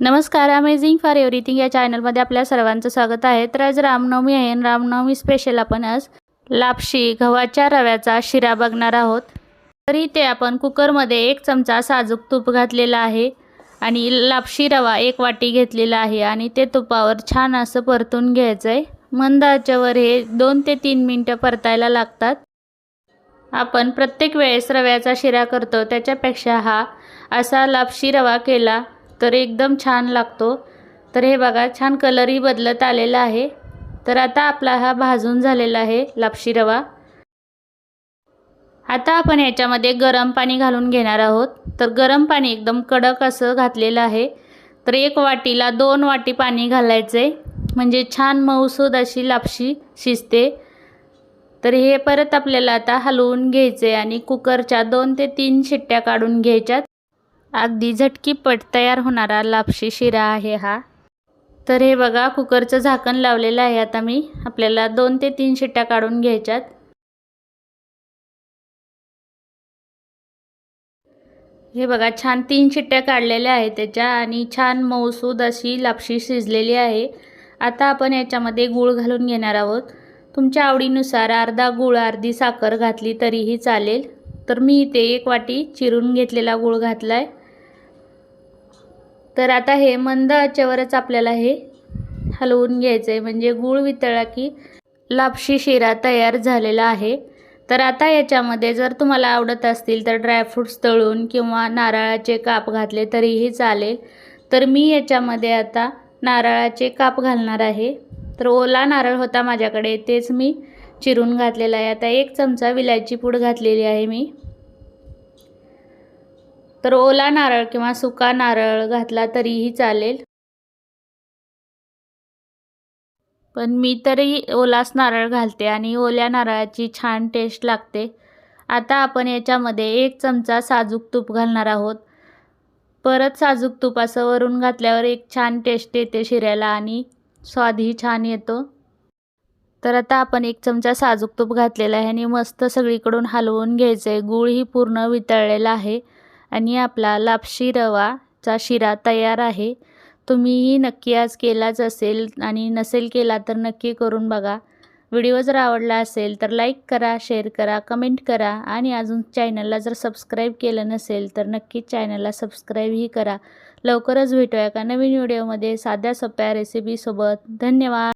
नमस्कार amazing for everything या चॅनलमध्ये आपल्या सर्वांचं स्वागत आहे. तर आज रामनवमी आहे आणि रामनवमी स्पेशल आपण आज लापशी गव्हाच्या रव्याचा शिरा बघणार आहोत. तर इथे आपण कुकरमध्ये एक चमचा साजूक तूप घातलेला आहे आणि लापशी रवा एक वाटी घेतलेला आहे आणि ते तुपावर छान असं परतून घ्यायचं आहे मंद आचेवर हे दोन ते तीन मिनटं परतायला लागतात. आपण प्रत्येक वेळेस रव्याचा शिरा करतो. त्याच्यापेक्षा हा असा लापशी रवा केला तर एकदम छान लागतो. तर हे बघा छान कलरही बदलत आलेला आहे. तर आता आपला हा भाजून झालेला आहे लापशी रवा. आता आपण याच्यामध्ये गरम पाणी घालून घेणार आहोत. तर गरम पाणी एकदम कडक असं घातलेलं आहे. तर एक वाटीला दोन वाटी पाणी घालायचं. आहे म्हणजे छान मऊसूद अशी लापशी शिजते. तर हे परत आपल्याला आता हलवून घ्यायचे आणि कुकरच्या दोन ते तीन शिट्ट्या काढून घ्यायच्यात. अगदी झटकीपट तयार होणारा लापशी शिरा आहे हा. तर हे बघा कुकरचं झाकण लावलेलं आहे आता मी. आपल्याला दोन ते तीन शिट्ट्या काढून घ्यायच्यात. हे बघा छान तीन शिट्ट्या काढलेल्या आहेत त्याच्या आणि छान मऊसूद अशी लापशी शिजलेली आहे. आता आपण याच्यामध्ये गूळ घालून घेणार आहोत. तुमच्या आवडीनुसार अर्धा गूळ अर्धी साखर घातली तरीही चालेल. तर मी इथे एक वाटी चिरून घेतलेला गूळ घातला आहे तर आता हे मंद आचेवरच आपल्याला हे हलवून घ्यायचं आहे म्हणजे गूळ वितळा की लापशी शिरा तयार झालेला आहे. तर आता याच्यामध्ये जर तुम्हाला आवडत असतील तर ड्रायफ्रूट्स तळून किंवा नारळाचे काप घातले तरीही चालेल. तर मी याच्यामध्ये आता नारळाचे काप घालणार आहे. तर ओला नारळ होता माझ्याकडे तेच मी चिरून घातलेला आहे. आता एक चमचा विलायची पूड घातलेली आहे मी. तर ओला नारळ किंवा सुका नारळ घातला तरीही चालेल. पण मी तरी ओलाच नारळ घालते आणि ओल्या नारळाची छान टेस्ट लागते. आता आपण याच्यामध्ये एक चमचा साजूक तूप घालणार आहोत. परत साजूक तूप असं वरून घातल्यावर एक छान टेस्ट येते शिऱ्याला आणि स्वादही छान येतो. तर आता आपण एक चमचा साजूक तूप घातलेला आहे आणि मस्त सगळीकडून हलवून घ्यायचं आहे गूळही पूर्ण वितळलेला आहे. आणि आपला लापशी रवाचा शिरा तयार आहे. तुम्हीही नक्की आज केलाच असेल आणि नसेल केला तर नक्की करून बघा. व्हिडिओ जर आवडला असेल तर लाईक करा शेअर करा कमेंट करा आणि अजून चॅनलला जर सबस्क्राईब केलं नसेल तर नक्कीच चॅनलला सबस्क्राईबही करा. लवकरच भेटूया का नवीन व्हिडिओमध्ये साध्या सोप्या रेसिपीसोबत धन्यवाद.